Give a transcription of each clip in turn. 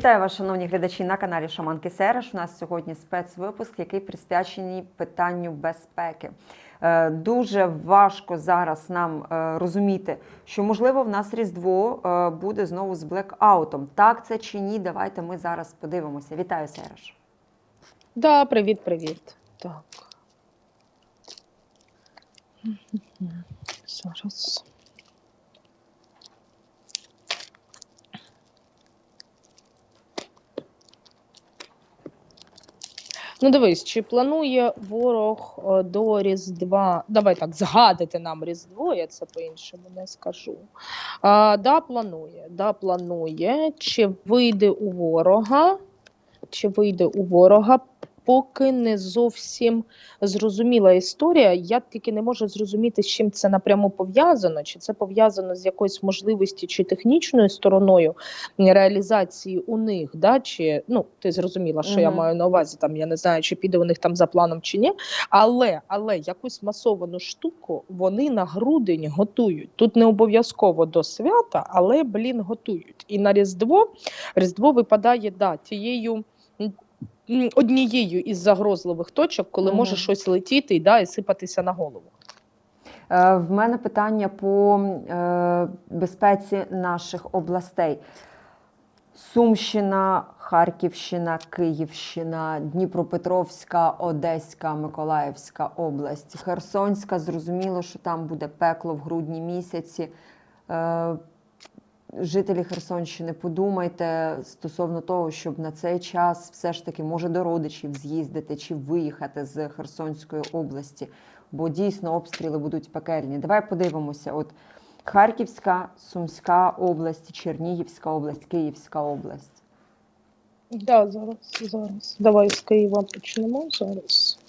Вітаю вас, шановні глядачі на каналі Шаманки Сереш. У нас сьогодні спецвипуск, який присвячений питанню безпеки. Е, Дуже важко зараз нам е, розуміти, що можливо в нас Різдво е, буде знову з блекаутом. Так це чи ні? Давайте ми зараз подивимося. Вітаю, Сереш. Да, привіт, привіт. Так. Зараз. Ну, дивись, чи планує ворог е, до Різдва. Давай так, згадати нам Різдво, я це по-іншому не скажу. А, да, планує. Да, планує. Чи вийде у ворога? Чи вийде у ворога? Поки не зовсім зрозуміла історія. Я тільки не можу зрозуміти, з чим це напряму пов'язано, чи це пов'язано з якоюсь можливості чи технічною стороною реалізації у них, да, чи ну ти зрозуміла, що я маю на увазі. Там я не знаю, чи піде у них там за планом чи ні. Але але якусь масовану штуку вони на грудень готують. Тут не обов'язково до свята, але блін готують. І на Різдво Різдво випадає да, тією. Однією із загрозливих точок, коли Мгм. може щось летіти і, да, і сипатися на голову. Е, В мене питання по е, безпеці наших областей. Сумщина, Харківщина, Київщина, Дніпропетровська, Одеська, Миколаївська область, Херсонська. Зрозуміло, що там буде пекло в грудні місяці. Е, Жителі Херсонщини, подумайте стосовно того, щоб на цей час все ж таки може до родичів з'їздити чи виїхати з Херсонської області, бо дійсно обстріли будуть пекельні. Давай подивимося: от Харківська, Сумська область, Чернігівська область, Київська область. Да, зараз, зараз. Давай з Києва почнемо зараз.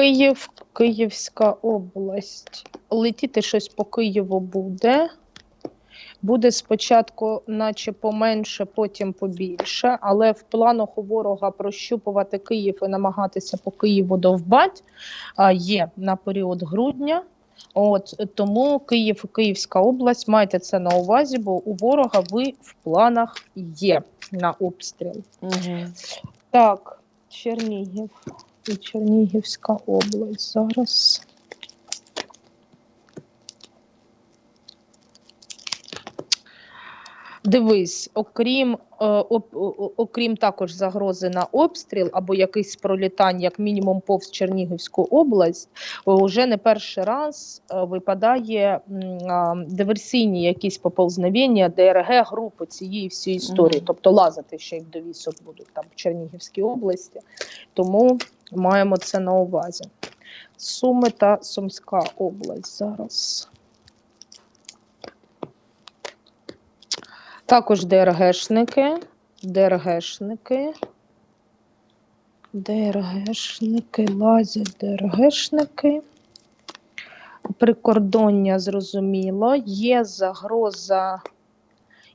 Київ, Київська область. Летіти щось по Києву буде. Буде спочатку, наче поменше, потім побільше, але в планах у ворога прощупувати Київ і намагатися по Києву довбать є на період грудня. От тому Київ і Київська область майте це на увазі, бо у ворога ви в планах є на обстріл. Угу. Так, Чернігів і Чернігівська область зараз. Дивись, окрім, е, окрім також загрози на обстріл або якийсь пролітань, як мінімум повз Чернігівську область, вже не перший раз е, випадає диверсійні якісь поползновення ДРГ групи цієї всієї історії, тобто лазити ще й довісок будуть там в Чернігівській області. Тому маємо це на увазі. Суми та Сумська область зараз. Також ДРГшники, ДРГшники, ДРГшники, лазять ДРГшники. Прикордоння зрозуміло. Є загроза,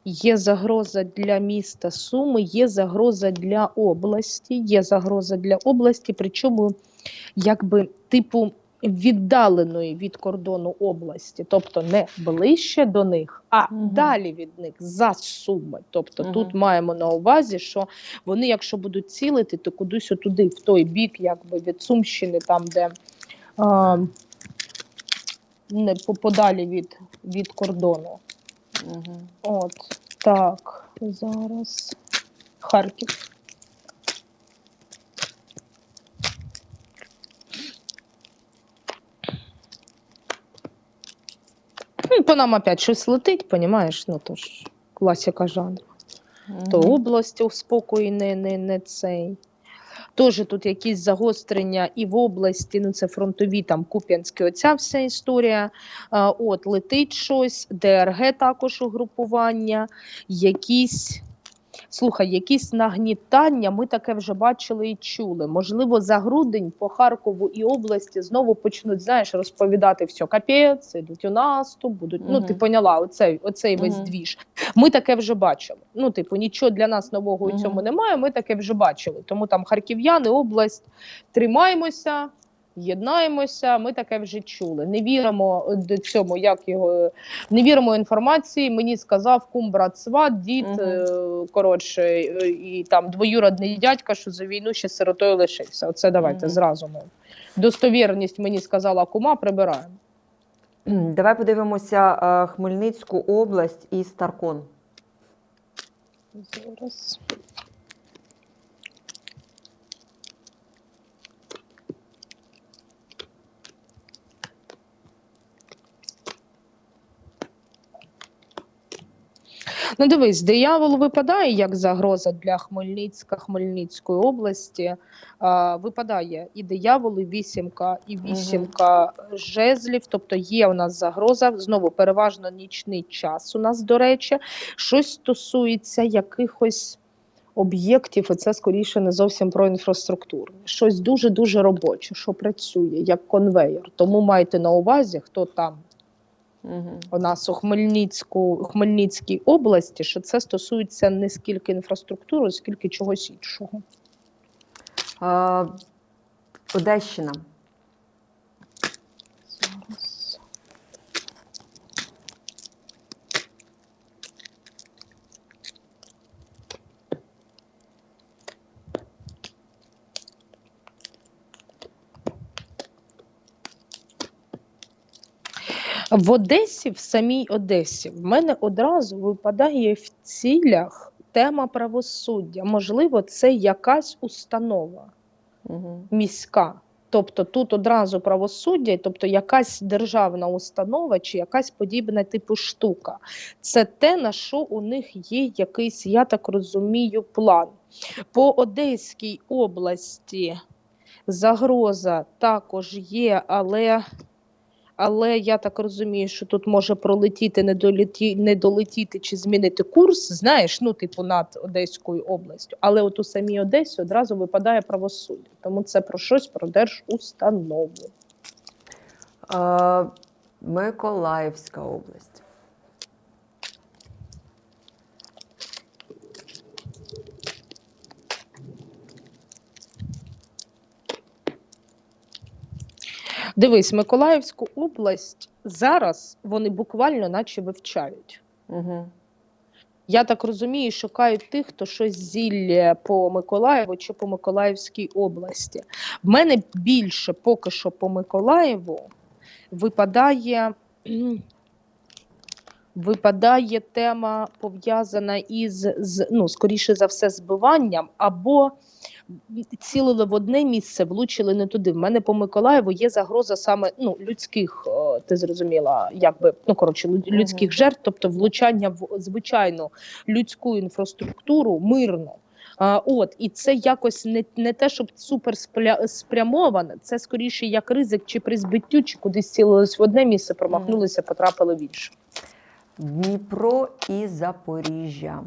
є загроза для міста Суми, є загроза для області, є загроза для області, причому якби типу віддаленої від кордону області, тобто не ближче до них, а Мгм. далі від них за суми. Тобто Мгм. тут маємо на увазі, що вони, якщо будуть цілити, то кудись туди, в той бік, якби від Сумщини, там де а, не подалі від, від кордону. Угу. От так, зараз Харків. Ну, По нам опять щось летить, понімаєш? Ну то ж класика жанру. То область у спокої не, не, не цей. Теж тут якісь загострення і в області, ну це фронтові, там Куп'янські, оця вся історія. От летить щось, ДРГ також угрупування, якісь. Слухай, якісь нагнітання, ми таке вже бачили і чули. Можливо, за грудень по Харкову і області знову почнуть знаєш, розповідати все, капець, йдуть у наступ, будуть. Ну, ти поняла, оцей, оцей весь двіж. Ми таке вже бачили. Ну, типу, нічого для нас нового у цьому немає. Ми таке вже бачили. Тому там харків'яни, область, тримаємося, єднаємося. Ми таке вже чули. Не віримо до цьому, як його не віримо інформації. Мені сказав кум, брат, сват, дід е, коротше, е, і там двоюродний дядька, що за війну ще сиротою лишився. Оце давайте Мгм. зразу ми. Достовірність мені сказала кума, прибираємо. Давай подивимося е, Хмельницьку область і Старкон. Зараз. Ну, дивись, диявол випадає як загроза для Хмельницька, Хмельницької області. А, випадає і диявол, і вісімка, і вісімка жезлів. Тобто є у нас загроза. Знову переважно нічний час. У нас, до речі, щось стосується якихось об'єктів, і це скоріше не зовсім про інфраструктурне. Щось дуже дуже робоче, що працює як конвейер. Тому майте на увазі, хто там Угу. у нас у Хмельницьку, Хмельницькій області, що це стосується не скільки інфраструктури, скільки чогось іншого. Е, Одещина. Зараз. В Одесі, в самій Одесі, в мене одразу випадає в цілях тема правосуддя. Можливо, це якась установа Угу. міська. Тобто тут одразу правосуддя, тобто якась державна установа чи якась подібна типу штука. Це те, на що у них є якийсь, я так розумію, план. По Одеській області загроза також є, але. Але я так розумію, що тут може пролетіти, не долеті, не долетіти чи змінити курс, знаєш, ну, типу, над Одеською областю. Але от у самій Одесі одразу випадає правосуддя. Тому це про щось про держустанову. Е, Миколаївська область. Дивись, Миколаївську область зараз вони буквально наче вивчають. Угу. Я так розумію, шукають тих, хто щось зілля по Миколаєву чи по Миколаївській області. В мене більше поки що по Миколаєву випадає, випадає тема пов'язана із, з, ну, скоріше за все, збиванням або цілили в одне місце, влучили не туди. В мене по Миколаєву є загроза саме ну, людських, ти зрозуміла, якби ну коротше, людських жертв, тобто влучання в звичайну людську інфраструктуру мирно. А, от, і це якось не, не те, щоб супер спля- спрямоване, це скоріше як ризик чи при збиттю, чи кудись цілились в одне місце, промахнулися, потрапили в інше. Дніпро і Запоріжжя.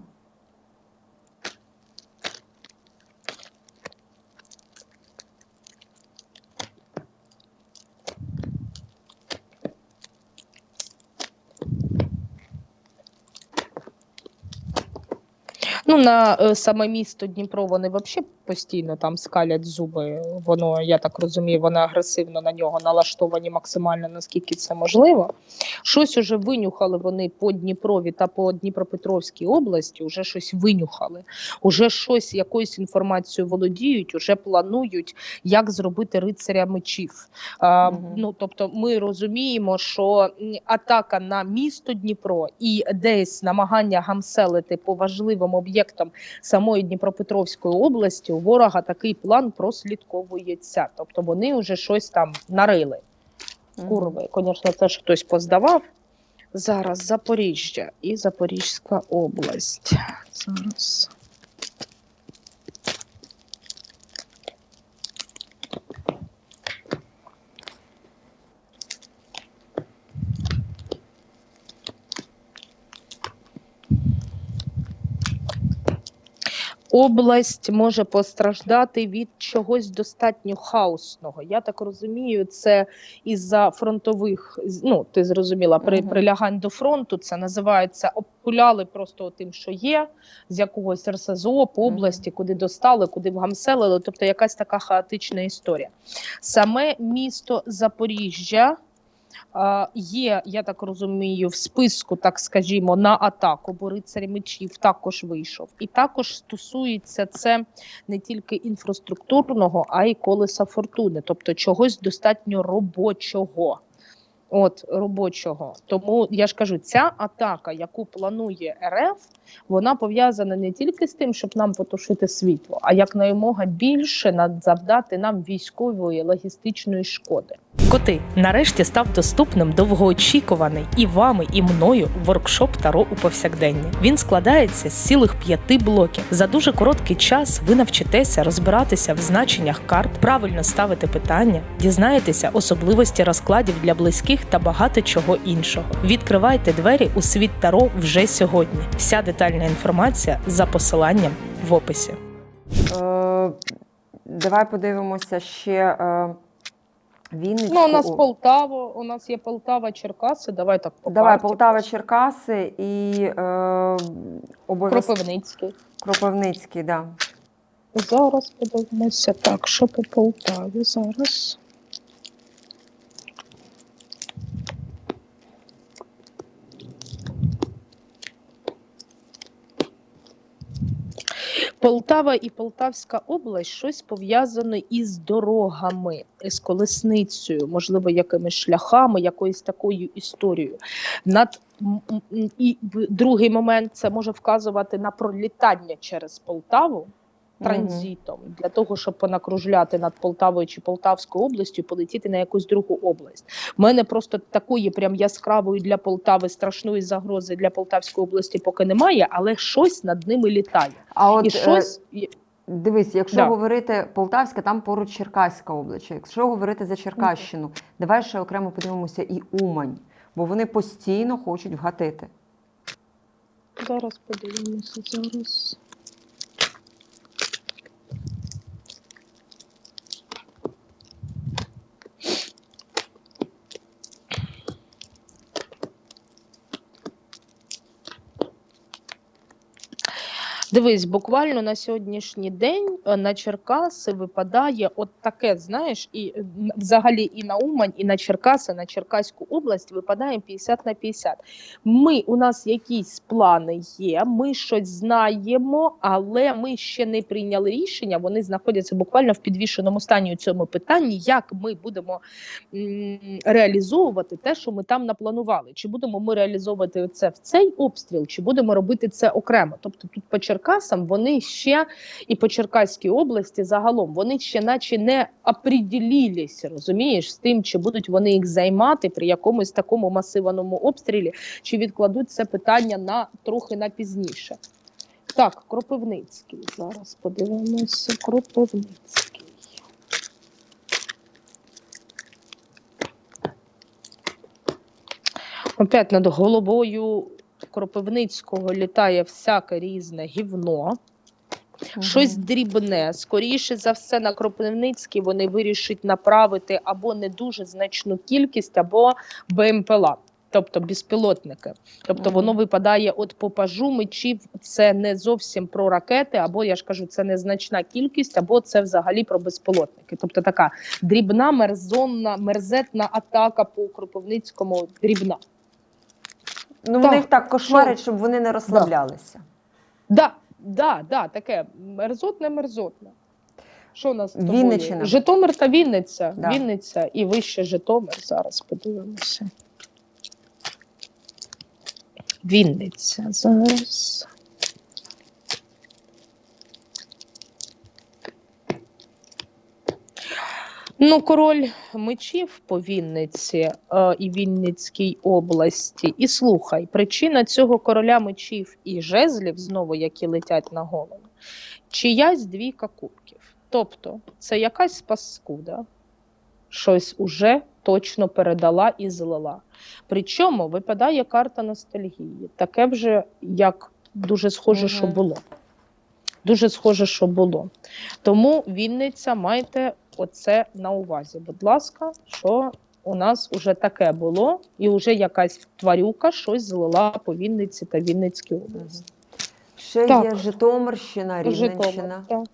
Ну, на е, саме місто Дніпро вони взагалі постійно там скалять зуби. Воно, я так розумію, вони агресивно на нього налаштовані максимально, наскільки це можливо. Щось уже винюхали вони по Дніпрові та по Дніпропетровській області, вже щось винюхали, уже щось якоюсь інформацією володіють, уже планують, як зробити рицаря мечів. А, Мгм. Ну, тобто, ми розуміємо, що атака на місто Дніпро і десь намагання гамселити по важливим об'єктам самої Дніпропетровської області, у ворога такий план прослідковується. Тобто вони вже щось там нарили. Курви, звісно, це ж хтось поздавав. Зараз Запоріжжя і Запорізька область. Зараз. Область може постраждати від чогось достатньо хаосного. Я так розумію, це із-за фронтових, ну ти зрозуміла, при прилягань до фронту це називається обпуляли просто тим, що є, з якогось РСЗО по області, куди достали, куди вгамселили. Тобто якась така хаотична історія. Саме місто Запоріжжя. А, Є, я так розумію, в списку, так скажімо, на атаку, бо рицарь мечів також вийшов. І також стосується це не тільки інфраструктурного, а й колеса фортуни, тобто чогось достатньо робочого. От робочого. Тому я ж кажу, ця атака, яку планує РФ, вона пов'язана не тільки з тим, щоб нам потушити світло, а якнаймога більше над- завдати нам військової логістичної шкоди. Коти нарешті став доступним довгоочікуваний і вами, і мною воркшоп Таро у повсякденні. Він складається з цілих п'яти блоків. За дуже короткий час ви навчитеся розбиратися в значеннях карт, правильно ставити питання, дізнаєтеся особливості розкладів для близьких та багато чого іншого. Відкривайте двері у світ Таро вже сьогодні. Вся детальна інформація за посиланням в описі. Е, давай подивимося ще е, Вінницьку. Ну, у нас Полтава, у нас є Полтава, Черкаси. Давай так по Давай карті Полтава. Черкаси і е, обов'язково Кропивницький. Кропивницький, да. Зараз подивимося. Так, що по Полтаві зараз? Полтава і Полтавська область щось пов'язане із дорогами, з колесницею, можливо, якимись шляхами, якоюсь такою історією. Над і другий момент це може вказувати на пролітання через Полтаву транзитом для того, щоб понакружляти над Полтавою чи Полтавською областю, полетіти на якусь другу область. У мене просто такої прям яскравої для Полтави страшної загрози для Полтавської області поки немає, але щось над ними літає. А от І е, щось дивись, якщо Да. говорити Полтавська, там поруч Черкаська область. Якщо говорити за Черкащину, давай ще окремо подивимося і Умань, бо вони постійно хочуть вгатити. зараз подивимося зараз. Дивись, буквально на сьогоднішній день е, на Черкаси випадає от таке, знаєш, і е, взагалі і на Умань, і на Черкаси, на Черкаську область випадає 50 на 50. Ми у нас якісь плани є, ми щось знаємо, але ми ще не прийняли рішення. Вони знаходяться буквально в підвішеному стані у цьому питанні, як ми будемо реалізовувати те, що ми там напланували. Чи будемо ми реалізовувати це в цей обстріл, чи будемо робити це окремо? Тобто тут по Черкасам вони ще і по Черкаській області загалом вони ще наче не оприділілись, розумієш, з тим, чи будуть вони їх займати при якомусь такому масиваному обстрілі, чи відкладуть це питання на трохи на пізніше. Так, Кропивницький. Зараз подивимося. Кропивницький. Опять над головою Кропивницького літає всяке різне гівно. Щось дрібне. Скоріше за все, на Кропивницький вони вирішать направити або не дуже значну кількість, або БМПЛА, тобто безпілотники. Тобто воно випадає от попажу мечів. Це не зовсім про ракети, або я ж кажу, це незначна кількість, або це взагалі про безпілотники. Тобто така дрібна, мерзонна, мерзетна атака по Кропивницькому дрібна. Ну, Так, вони їх так кошмарять, щоб вони не розслаблялися. Да, да, да, таке мерзотне, мерзотне. Що у нас? Вінниччина. Житомир та Вінниця. Да. Вінниця і вище Житомир. Зараз подивимося. Вінниця зараз. Ну, король мечів по Вінниці е, і Вінницькій області. І слухай, причина цього короля мечів і жезлів, знову які летять на голову, чиясь двійка кубків. Тобто, це якась паскуда, щось уже точно передала і злила. Причому випадає карта ностальгії. Таке вже як дуже схоже, що було. Дуже схоже, що було. Тому Вінниця майте оце на увазі. Будь ласка, що у нас вже таке було, і вже якась тварюка щось злила по Вінниці та Вінницькій області. Ще Так. є Житомирщина, Рівненщина. Так,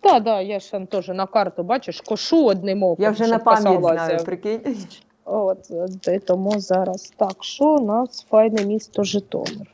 так, да, я ж там теж на карту, бачиш, кошу одним оком. Я вже на пам'ять знаю, прикинь. От, тому зараз. Так, що у нас файне місто Житомир?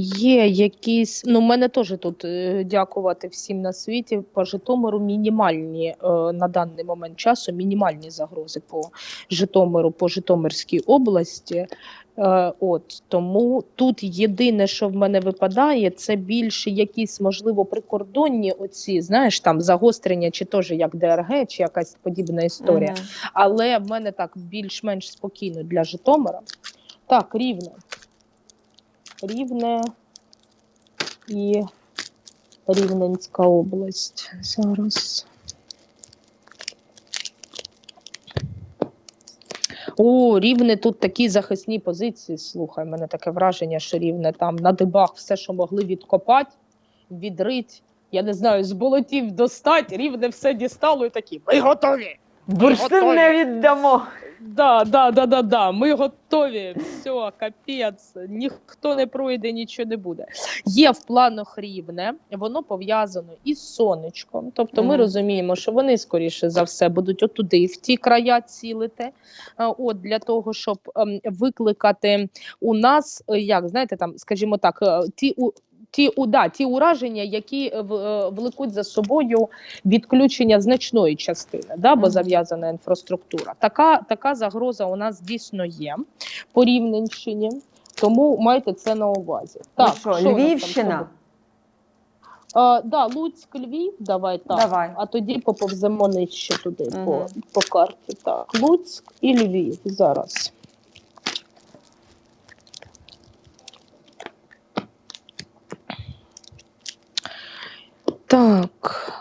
Є якісь, ну, мене теж тут е, дякувати всім на світі. По Житомиру мінімальні е, на даний момент часу мінімальні загрози по Житомиру, по Житомирській області. Е, от тому тут єдине, що в мене випадає, це більше якісь, можливо, прикордонні оці, знаєш, там загострення, чи теж як ДРГ, чи якась подібна історія. Мгм. Але в мене так більш-менш спокійно для Житомира. Так, рівне. Рівне і Рівненська область. Зараз. О, рівне тут такі захисні позиції. Слухай, мене таке враження, що рівне там на дибах все, що могли відкопати, відрить. Я не знаю, з болотів достать, рівне все дістало і такі. Ми готові! Бурштин не віддамо. Да, да, да, да, да. Ми готові. Все, капець. Ніхто не пройде, нічого не буде. Є в планах рівне, воно пов'язано із сонечком. Тобто, ми розуміємо, що вони скоріше за все будуть отуди, в ті края цілити. От для того, щоб ем, викликати у нас, е, як знаєте, там, скажімо так, е, ті у. Ті, у- да, ті ураження, які е, в- е, влекуть за собою відключення значної частини, да, бо зав'язана інфраструктура. Така, така загроза у нас дійсно є по Рівненщині, тому майте це на увазі. Ну що, що Львівщина? А, да, Луцьк, Львів, давай так. Давай. А тоді поповземо нижче туди Мгм. по, по карті. Так, Луцьк і Львів зараз. Так.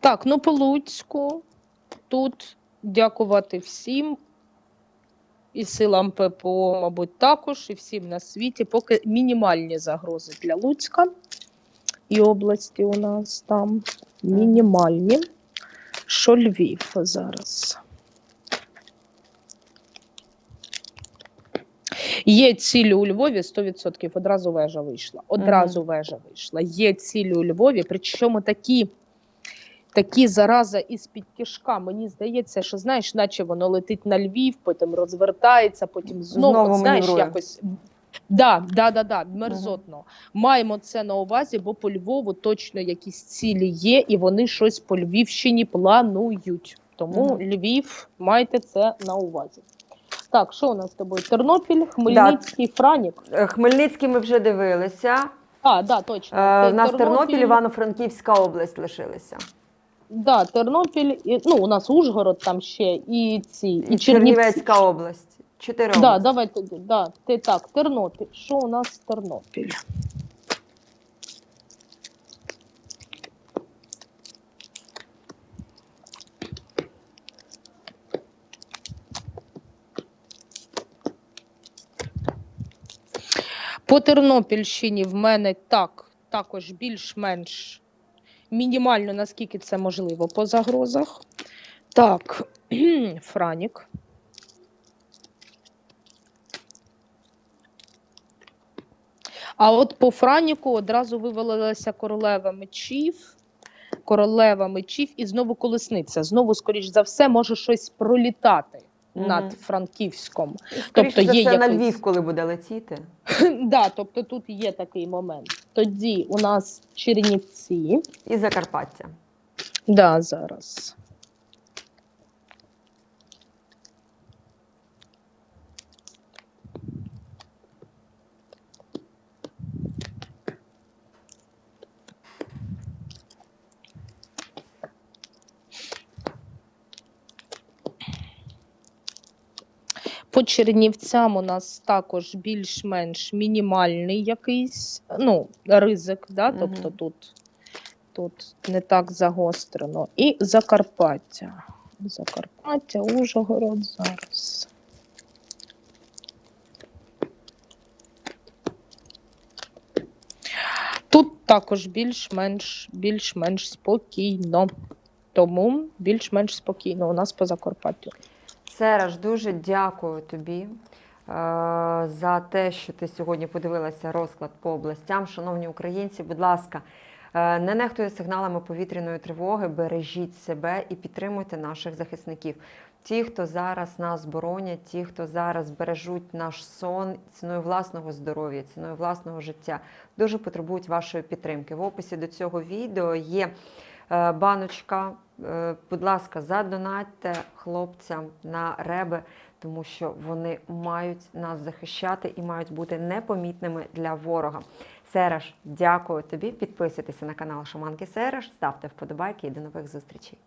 Так, ну по Луцьку тут дякувати всім і силам ППО, мабуть, також, і всім на світі, поки мінімальні загрози для Луцька і області у нас там мінімальні. Що Львів зараз? Є цілі у Львові 100%, одразу вежа вийшла. Одразу вежа вийшла. Є цілі у Львові, причому такі, такі зараза із-під тяжка. Мені здається, що знаєш, наче воно летить на Львів, потім розвертається, потім знову, Знову от, знаєш, якось. Да, да, да, да, мерзотно. Маємо це на увазі, бо по Львову точно якісь цілі є, і вони щось по Львівщині планують. Тому Мгм. Львів, майте це на увазі. Так, що у нас з тобою? Тернопіль, Хмельницький, Франік. Е, Хмельницький ми вже дивилися. А, да, точно. Е, у нас Тернопіль, Івано-Франківська область лишилися. Да, Тернопіль, і, ну, у нас Ужгород там ще, і ці, і, І Чернівці. Чернівецька область. Чотири Да, області. давай тоді. Да, ти так, Тернопіль. Що у нас Тернопіль? По Тернопільщині в мене так, також більш-менш мінімально, наскільки це можливо по загрозах. Так, Франік. А от по Франіку одразу вивалилася королева мечів, королева мечів і знову колесниця. Знову, скоріш за все, може щось пролітати Мгм. над Франківськом. Скоріше тобто за є все, на Львів, коли буде летіти. да, тобто тут є такий момент. Тоді у нас Чернівці. І Закарпаття. Да, зараз. По Чернівцям у нас також більш-менш мінімальний якийсь ну, ризик, да? Тобто тут, тут не так загострено. І Закарпаття. Закарпаття, Ужгород зараз. Тут також більш-менш більш-менш спокійно. Тому більш-менш спокійно у нас по Закарпаттю. Сереж, дуже дякую тобі е, за те, що ти сьогодні подивилася розклад по областям. Шановні українці, будь ласка, е, не нехтуйте сигналами повітряної тривоги, бережіть себе і підтримуйте наших захисників. Ті, хто зараз нас боронять, ті, хто зараз бережуть наш сон ціною власного здоров'я, ціною власного життя, дуже потребують вашої підтримки. В описі до цього відео є е, баночка. Е, будь ласка, задонатьте хлопцям на реби, тому що вони мають нас захищати і мають бути непомітними для ворога. Сереж, дякую тобі. Підписуйтеся на канал Шаманки Сереж, ставте вподобайки і до нових зустрічей.